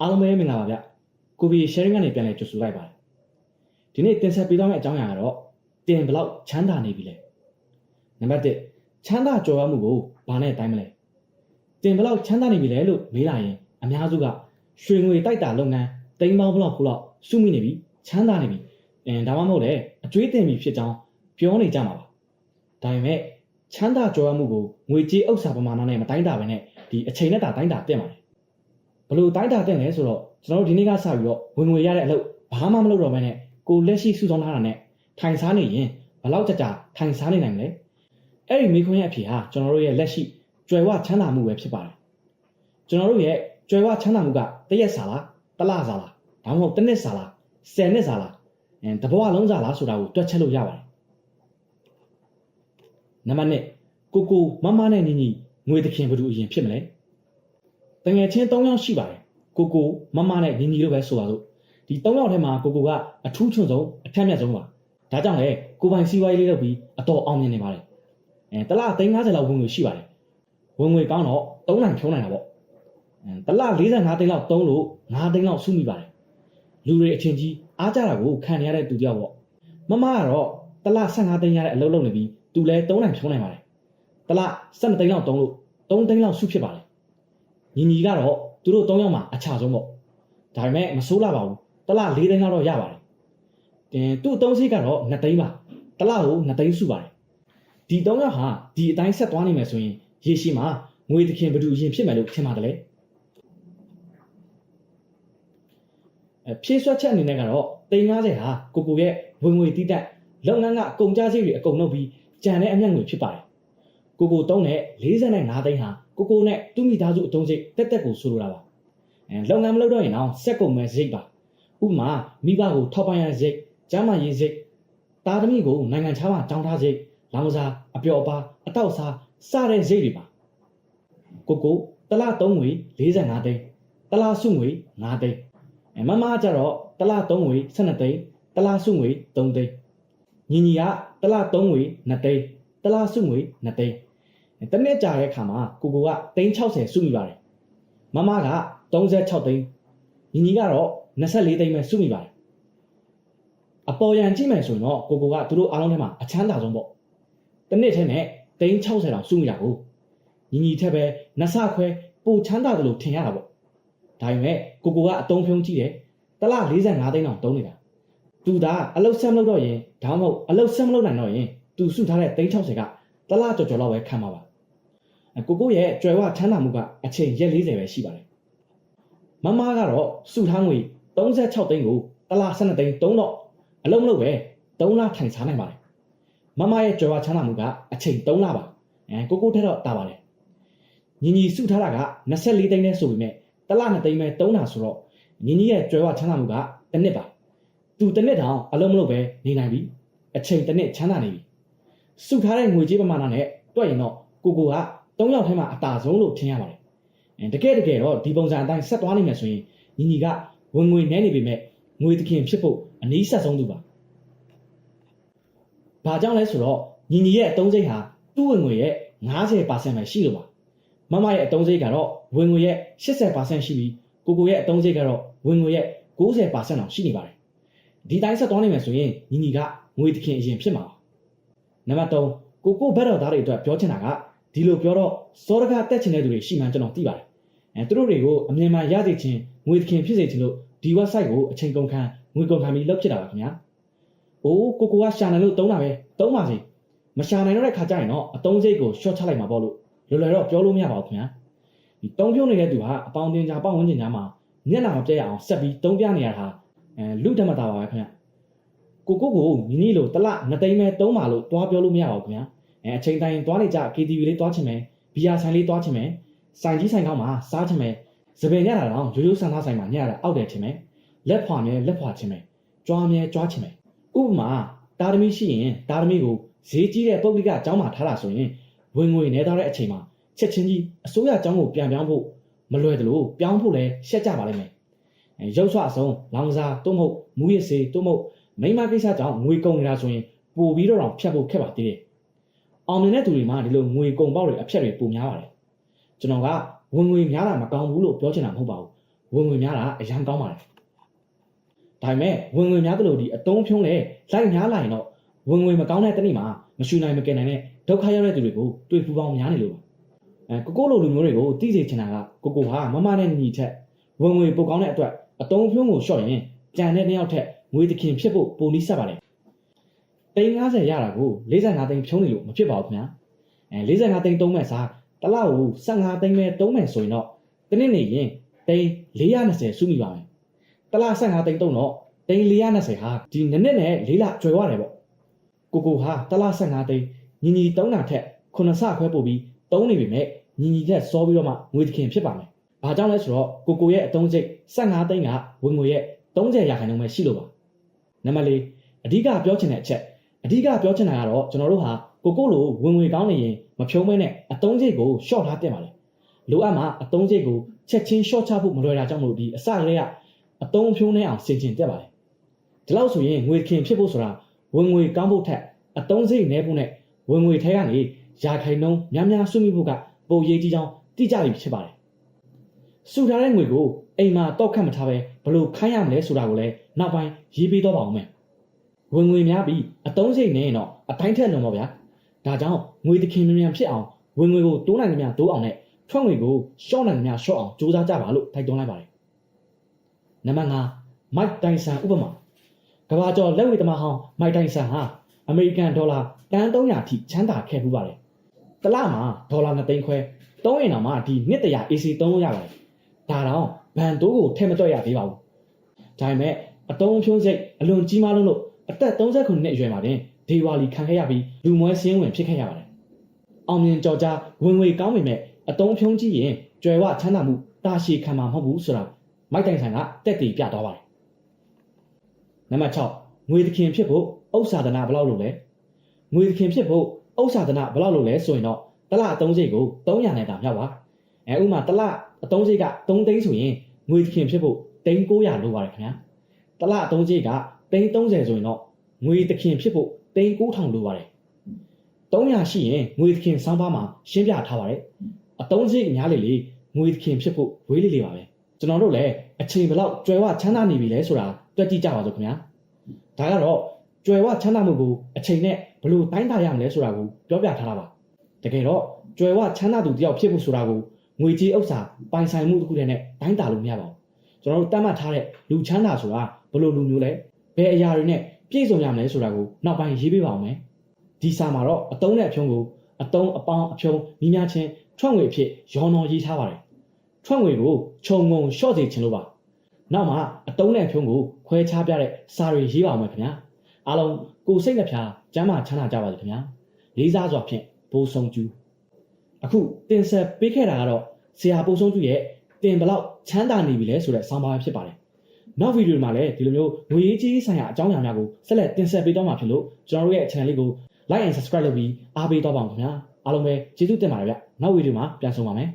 အားလုံးပဲမင်္ဂလာပါဗျကိုဘီ sharing ကနေပြန်လည်ကြိုဆိုလိုက်ပါတယ်ဒီနေ့တင်ဆက်ပေးသွားမယ့်အကြောင်းအရာကတော့တင်ဘလောက်ချမ်းသာနေပြီလဲနံပါတ်1ချမ်းသာကြွယ်ဝမှုကိုဘာနဲ့တိုင်းမလဲတင်ဘလောက်ချမ်းသာနေပြီလဲလို့မေးလာရင်အများစုကရွှေငွေတိုက်တာလုပ်ငန်းတိမ်ပေါင်းဘလောက်ခုလောက်စုမိနေပြီချမ်းသာနေပြီအင်းဒါမှမဟုတ်လေအကျွေးတင်ပြီဖြစ်ကြောင်းပြောနေကြမှာပါဒါပေမဲ့ချမ်းသာကြွယ်ဝမှုကိုငွေကြေးဥစ္စာပမာဏနဲ့မတိုင်းတာပဲနဲ့ဒီအချိန်နဲ့တာတိုင်းတာတက်ပါတယ် ဘလို့တိုင်းတာတဲ့လဲဆိုတော့ကျွန်တော်တို့ဒီနေ့ကစပြီးတော့ဝင်ငွေရတဲ့အလုပ်ဘာမှမလုပ်တော့ဘဲနဲ့ကိုလက်ရှိစုဆောင်းထားတာနဲ့ထိုင်စားနေရင်ဘယ်လောက်ကြကြထိုင်စားနေနိုင်မလဲအဲ့ဒီမိခွန်းရဲ့အဖြေဟာကျွန်တော်တို့ရဲ့လက်ရှိကြွယ်ဝချမ်းသာမှုပဲဖြစ်ပါတယ်ကျွန်တော်တို့ရဲ့ကြွယ်ဝချမ်းသာမှုကတစ်ရက်စာလားတစ်လစာလားဒါမှမဟုတ်တစ်နှစ်စာလားဆယ်နှစ်စာလားအဲတဘဝလုံးစာလားဆိုတာကိုတွက်ချက်လို့ရပါတယ်နံပါတ်1ကိုကိုမမနဲ့ညီညီငွေသခင်ဘယ်သူအရင်ဖြစ်မလဲတ ငယ်ချင်း၃ယောက်ရှိပါတယ်ကိုကိုမမနဲ့ညီညီတို့ပဲဆိုပါလို့ဒီ၃ယောက်ထဲမှာကိုကိုကအထူးချွန်ဆုံးအထက်မြတ်ဆုံးပါဒါကြောင့်လေကိုပိုင်စီးပွားရေးလေးလုပ်ပြီးအတော်အောင်မြင်နေပါတယ်အဲတလား350လောက်ဝင်ငွေရှိပါတယ်ဝင်ငွေကောင်းတော့3နိုင်ဖြုံးနိုင်တာပေါ့အဲတလား45သိန်းလောက်သုံးလို့9သိန်းလောက်စုမိပါတယ်လူတွေအချင်းကြီးအားကြတာကိုခံရတဲ့သူတယောက်ပေါ့မမကတော့တလား15သိန်းရတဲ့အလုပ်လုပ်နေပြီးသူလည်း3နိုင်ဖြုံးနိုင်ပါတယ်တလား12သိန်းလောက်သုံးလို့3သိန်းလောက်စုဖြစ်ပါတယ် ညီညီကတော့သူတို့၃ယောက်မှာအချဆုံးပေါ့ဒါပေမဲ့မဆိုးလာပါဘူးတစ်လ၄သိန်းလောက်တော့ရပါတယ်တင်သူ့အသုံးစရိတ်ကတော့2သိန်းပါတစ်လကို2သိန်းစုပါတယ်ဒီ၃ယောက်ဟာဒီအတိုင်းဆက်သွားနေမယ်ဆိုရင်ရေရှည်မှာငွေသခင်ဘယ်သူရင်ဖြစ်မယ်လို့ထင်ပါတယ်လေအဖြည့်ဆွတ်ချက်အနေနဲ့ကတော့350ဟာကိုကိုရဲ့ဝင်ငွေတိတက်လုပ်ငန်းကအကုန်ကြစိတ်တွေအကုန်လုပ်ပြီးကြံတဲ့အမျက်ငွေဖြစ်ပါတယ်ကိုကိုတုံးတဲ့45သိန်းဟာ ကိုကိုနဲ့သူ့မိသားစုအတုံးစိတ်တက်တက်ကိုဆိုလိုတာပါအဲလုပ်ငန်းမလုပ်တော့ရင်တော့စက်ကုန်မဲ့စိတ်ပါဥပမာမိဘကိုထောက်ပံ့ရစိတ်ကျမ်းမာရေးစိတ်တာသမီကိုနိုင်ငံခြားမှာတောင်းထားစိတ်လောင်စာအပျော်အပါအတောက်စားစတဲ့စိတ်တွေပါကိုကိုတလား3ငွေ45သိန်းတလားစုငွေ5သိန်းအဲမမကကြတော့တလား3ငွေ12သိန်းတလားစုငွေ3သိန်းညီညီကတလား3ငွေ2သိန်းတလားစုငွေ2သိန်း တနည်းကြာတဲ့အခါမှာကိုကိုက360စုမိပါတယ်မမက36သိန်းညီညီကတော့24သိန်းပဲစုမိပါတယ်အပေါ်ရန်ကြည့်မယ်ဆိုရင်တော့ကိုကိုကသူတို့အားလုံးထဲမှာအချမ်းသာဆုံးပေါ့တနည်းထဲနဲ့360တောင်စုမိတာကိုညီညီထက်ပဲနှဆခွဲပိုချမ်းသာတယ်လို့ထင်ရတာပေါ့ဒါပေမဲ့ကိုကိုကအတုံးဖြုံးကြည့်တယ်တလ45သိန်းတောင်တုံးနေတာသူသာအလုတ်ဆက်မလုပ်တော့ရင်ဒါမှမဟုတ်အလုတ်ဆက်မလုပ်နိုင်တော့ရင်သူစုထားတဲ့360ကတလကြော်ကြော်လောက်ပဲခံမှာပါ ကိုကိုရဲ့ကြွယ်ဝထမ်းသာမှုကအချိန်ရက်40ပဲရှိပါတယ်မမကတော့စုထားငွေ36သိန်းကိုတစ်လား12သိန်း3တော့အလုံးမလို့ပဲ3လထိုင်စားနိုင်ပါတယ်မမရဲ့ကြွယ်ဝချမ်းသာမှုကအချိန်3လပါအဲကိုကိုထက်တော့တာပါတယ်ညီညီစုထားတာက24သိန်းနဲ့ဆိုပေမဲ့တစ်လား2သိန်းပဲ3တာဆိုတော့ညီညီရဲ့ကြွယ်ဝချမ်းသာမှုကတစ်နှစ်ပါသူတစ်နှစ်တောင်အလုံးမလို့ပဲနေနိုင်ပြီအချိန်တစ်နှစ်ချမ်းသာနေပြီစုထားတဲ့ငွေကြေးပမာဏနဲ့တွက်ရင်တော့ကိုကိုက ၃ယောက်ထဲမှာအတာဆုံးလို့ထင်ရပါတယ်။အဲတကယ်တကယ်တော့ဒီပုံစံအတိုင်းဆက်သွားနိုင်မယ်ဆိုရင်ညီညီကဝင်ငွေနဲနေပေမဲ့ငွေသခင်ဖြစ်ဖို့အနည်းဆက်ဆုံးသူပါ။ဘာကြောင့်လဲဆိုတော့ညီညီရဲ့အတုံးစိတ်ဟာသူ့ဝင်ငွေရဲ့90%ပဲရှိလို့ပါ။မမရဲ့အတုံးစိတ်ကတော့ဝင်ငွေရဲ့80%ရှိပြီးကိုကိုရဲ့အတုံးစိတ်ကတော့ဝင်ငွေရဲ့90%အောင်ရှိနေပါတယ်။ဒီတိုင်းဆက်သွားနိုင်မယ်ဆိုရင်ညီညီကငွေသခင်အရင်ဖြစ်မှာပါ။နံပါတ်3ကိုကိုဘက်တော်သားတွေအတွက်ပြောချင်တာက ဒီလိုပြောတော့စောရကတက်ချင်တဲ့သူတွေရှိမှန်းကျွန်တော်သိပါတယ်အဲသူတို့တွေကိုအမြင်မှန်ရစေခြင်းငွေသခင်ဖြစ်စေခြင်းလို့ဒီ website ကိုအချိန်ကုန်ခံငွေကုန်ခံပြီးလုပ်ဖြစ်တာပါခင်ဗျာအိုးကိုကိုကရှာနိုင်လို့တုံးတာပဲတုံးပါစေမရှာနိုင်တော့တဲ့ခါကျရင်တော့အတုံးစိတ်ကို short ချလိုက်မှာပေါ့လို့လွယ်လွယ်တော့ပြောလို့မရပါဘူးခင်ဗျာဒီတုံးပြုံးနေတဲ့သူဟာအပေါင်းတင်ကြပေါင်းဝန်းကျင်ကြားမှာမျက်နှာမပြည့်အောင်ဆက်ပြီးတုံးပြနေရတာအဲလူဓမ္မတာပါပဲခင်ဗျာကိုကိုကိုနီနီလိုတလနှစ်သိန်းပဲတုံးပါလို့တွားပြောလို့မရပါဘူးခင်ဗျာ အဲအချိန်တိုင်းတွားနေကြ KTV လေးတွားချင်မယ်ဘီယာဆိုင်လေးတွားချင်မယ်ဆိုင်ကြီးဆိုင်ကောင်းမှာစားချင်မယ်စပယ်ညတာတော့ရိုးရိုးဆန်းသားဆိုင်မှာညတာအောက်တယ်ချင်မယ်လက်ဖွာမြဲလက်ဖွာချင်မယ်ကြွားမြဲကြွားချင်မယ်ဥပမာတာသမီရှိရင်တာသမီကိုဈေးကြီးတဲ့ပုဂ္ဂလိကအကြောင်းမှာထားတာဆိုရင်ဝင်ငွေနေတော့တဲ့အချိန်မှာချက်ချင်းကြီးအစိုးရအကြောင်းကိုပြန်ပြောင်းဖို့မလွယ်သလိုပြောင်းဖို့လည်းရှက်ကြပါလိမ့်မယ်အဲရုပ်ဆွအဆုံးလောင်စာသို့မဟုတ်မူရစ်စေးသို့မဟုတ်မိမကိစ္စကြောင့်ငွေကုန်နေတာဆိုရင်ပို့ပြီးတော့ဖြတ်ဖို့ခက်ပါသေးတယ် အောင်မြင်တဲ့သူတွေမှာဒီလိုငွေကုန်ပေါက်တွေအဖြတ်တွေပုံများပါတယ်ကျွန်တော်ကဝင်ငွေများတာမကောင်းဘူးလို့ပြောချင်တာမဟုတ်ပါဘူးဝင်ငွေများတာအရန်ကောင်းပါတယ်ဒါပေမဲ့ဝင်ငွေများသလိုဒီအတုံးဖြုံးလေလိုက်များလာရင်တော့ဝင်ငွေမကောင်းတဲ့တနေ့မှာမရှူနိုင်မကယ်နိုင်တဲ့ဒုက္ခရောက်တဲ့သူတွေကိုတွေ့ပူပေါင်းများနေလို့ပါအဲကိုကိုလိုလူမျိုးတွေကိုသိစေချင်တာကကိုကိုဟာမမနဲ့ညီထက်ဝင်ငွေပိုကောင်းတဲ့အတွက်အတုံးဖြုံးကိုရှော့ရင်ကြံတဲ့နှစ်ယောက်ထက်ငွေသခင်ဖြစ်ဖို့ပုံနီးဆက်ပါတယ် သိန်း90ရတာကို45သိန်းဖြုံးနေလို့မဖြစ်ပါဘူးခင်ဗျာအဲ45သိန်းသုံးမဲ့စားတစ်လောက်ကို15သိန်းပဲသုံးမယ်ဆိုရင်တော့တနေ့နေရင်သိန်း420စုမိပါမယ်တစ်လား15သိန်းသုံးတော့သိန်း420ဟာဒီနှစ်နှစ်နဲ့၄လကျွယ်ဝတယ်ပေါ့ကိုကိုဟာတစ်လား15သိန်းညီညီသုံးတာထက်9ဆခွဲပို့ပြီးသုံးနေပြီမဲ့ညီညီထက်စောပြီးတော့မှငွေသခင်ဖြစ်ပါမယ်။ဘာကြောင့်လဲဆိုတော့ကိုကိုရဲ့အတုံးစိတ်15သိန်းကဝင်ငွေရဲ့30ရာခိုင်နှုန်းပဲရှိလို့ပါ။နံပါတ်၄အဓိကပြောချင်တဲ့အချက် အဓိကပြောချင်တာကတော့ကျွန်တော်တို့ဟာကိုကိုလိုဝင်ငွေကောင်းနေရင်မဖြုံးမဲနဲ့အတုံးစိတ်ကိုရှော့ထားတင်ပါလေ။လိုအပ်မှအတုံးစိတ်ကိုချက်ချင်းရှော့ချဖို့မလွယ်တာကြောင့်မလို့ဒီအစကလေးကအတုံးဖြုံးနေအောင်ဆင်ခြင်တက်ပါလေ။ဒီလောက်ဆိုရင်ငွေခင်ဖြစ်ဖို့ဆိုတာဝင်ငွေကောင်းဖို့ထက်အတုံးစိတ်နဲဖို့နဲ့ဝင်ငွေထဲကနေရာခိုင်နှုန်းများများစုမိဖို့ကပုံရေးကြီးကြောင်းတိကျပြီဖြစ်ပါတယ်။စုထားတဲ့ငွေကိုအိမ်မှာတော့ခတ်မထားပဲဘယ်လိုခိုင်းရမလဲဆိုတာကိုလည်းနောက်ပိုင်းရေးပေးတော့ပါအောင်မယ်။ ဝင်ငွေများပြီးအတုံးစိတ်နေရင်တော့အတိုင်းထက်လုံးပါဗျာ။ဒါကြောင့်ငွေသခင်မြန်မြန်ဖြစ်အောင်ဝင်ငွေကိုတိုးနိုင်သမျှတိုးအောင်နဲ့ထွက်ငွေကိုရှော့နိုင်သမျှရှော့အောင်ကြိုးစားကြပါလို့တိုက်တွန်းလိုက်ပါတယ်။နံပါတ်5မိုက်တိုင်ဆန်ဥပမာကဘာကျော်လက်ဝဲသမားဟောင်းမိုက်တိုင်ဆန်ဟာအမေရိကန်ဒေါ်လာတန်း300ထိချမ်းသာခဲ့ပူပါတယ်။တစ်လမှာဒေါ်လာ2သိန်းခွဲသုံးရင်တော့မှဒီနှစ်တရာ AC သုံးလို့ရပါတယ်။ဒါတော့ဘန်တိုးကိုထည့်မတွက်ရသေးပါဘူး။ဒါပေမဲ့အတုံးဖြုံးစိတ်အလွန်ကြီးမားလုံးလို့ အသက်39နှစ်အရွယ်မှာတင်ဒေဝါလီခံခဲ့ရပြီးလူမွဲစင်းဝင်ဖြစ်ခဲ့ရပါတယ်။အောင်မြင်ကြော်ကြားဝင်ငွေကောင်းပေမဲ့အတုံးဖြုံးကြည့်ရင်ကြွယ်ဝချမ်းသာမှုတာရှည်ခံမှာမဟုတ်ဘူးဆိုတာမိုက်တိုင်ဆန်ကတက်တည်ပြသွားပါတယ်။နံပါတ်6ငွေသခင်ဖြစ်ဖို့ဥစ္စာဒနာဘယ်လောက်လို့လဲငွေသခင်ဖြစ်ဖို့ဥစ္စာဒနာဘယ်လောက်လို့လဲဆိုရင်တော့တစ်လအသုံးစိတ်ကို300နဲ့တာမြောက်ပါအဲဥမာတစ်လအသုံးစိတ်က3သိန်းဆိုရင်ငွေသခင်ဖြစ်ဖို့သိန်း900လို့ပါတယ်ခင်ဗျာတစ်လအသုံးစိတ်က သိန်း30ဆိုရင်တော့ငွေသခင်ဖြစ်ဖို့သိန်း9000လို့ပါတယ်300ရှိရင်ငွေသခင်စောင်းပါမှာရှင်းပြထားပါတယ်အသုံးစိတ်များလေလေငွေသခင်ဖြစ်ဖို့ဝေးလေလေပါပဲကျွန်တော်တို့လည်းအချိန်ဘယ်လောက်ကျွယ်ဝချမ်းသာနေပြီလဲဆိုတာတွက်ကြည့်ကြပါစို့ခင်ဗျာဒါကတော့ကျွယ်ဝချမ်းသာမှုကိုအချိန်နဲ့ဘယ်လိုတိုင်းတာရမလဲဆိုတာကိုပြောပြထားတာပါတကယ်တော့ကျွယ်ဝချမ်းသာသူတယောက်ဖြစ်ဖို့ဆိုတာကိုငွေကြေးဥစ္စာပိုင်ဆိုင်မှုတစ်ခုတည်းနဲ့တိုင်းတာလို့မရပါဘူးကျွန်တော်တို့တတ်မှတ်ထားတဲ့လူချမ်းသာဆိုတာဘယ်လိုလူမျိုးလဲ ဘယ်အရာတွေနဲ့ပြည့်စုံရမလဲဆိုတာကိုနောက်ပိုင်းရေးပေးပါအောင်မယ်ဒီစာမှာတော့အတုံးနဲ့အဖြုံးကိုအတုံးအပေါင်းအဖြုံးမိများချင်းထွက်ငွေအဖြစ်ရော်နော်ရေးထားပါတယ်ထွက်ငွေကိုခြုံငုံလျှော့စေချင်လို့ပါနောက်မှာအတုံးနဲ့အဖြုံးကိုခွဲခြားပြတဲ့စာတွေရေးပါအောင်မယ်ခင်ဗျာအားလုံးကိုယ်စိတ်နှဖျားကျမ်းမာချမ်းသာကြပါစေခင်ဗျာလေးစားစွာဖြင့်ဘိုးဆုံးကျူးအခုတင်ဆက်ပေးခဲ့တာကတော့ဆရာဘိုးဆုံးကျူးရဲ့တင်ဘလောက်ချမ်းသာနေပြီလဲဆိုတဲ့ဆောင်းပါးဖြစ်ပါတယ် နောက်ဗီဒီယိုမှာလည်းဒီလိုမျိုးငွေရေးကြီးဆိုင်ရာအကြောင်းအရာများကိုဆက်လက်တင်ဆက်ပေးတော့မှာဖြစ်လို့ကျွန်တော်တို့ရဲ့ channel လေးကို like and subscribe လုပ်ပြီးအားပေးတော့ပါအောင်ခင်ဗျာအားလုံးပဲကျေးဇူးတင်ပါတယ်ဗျနောက်ဗီဒီယိုမှာပြန်ဆုံပါမယ်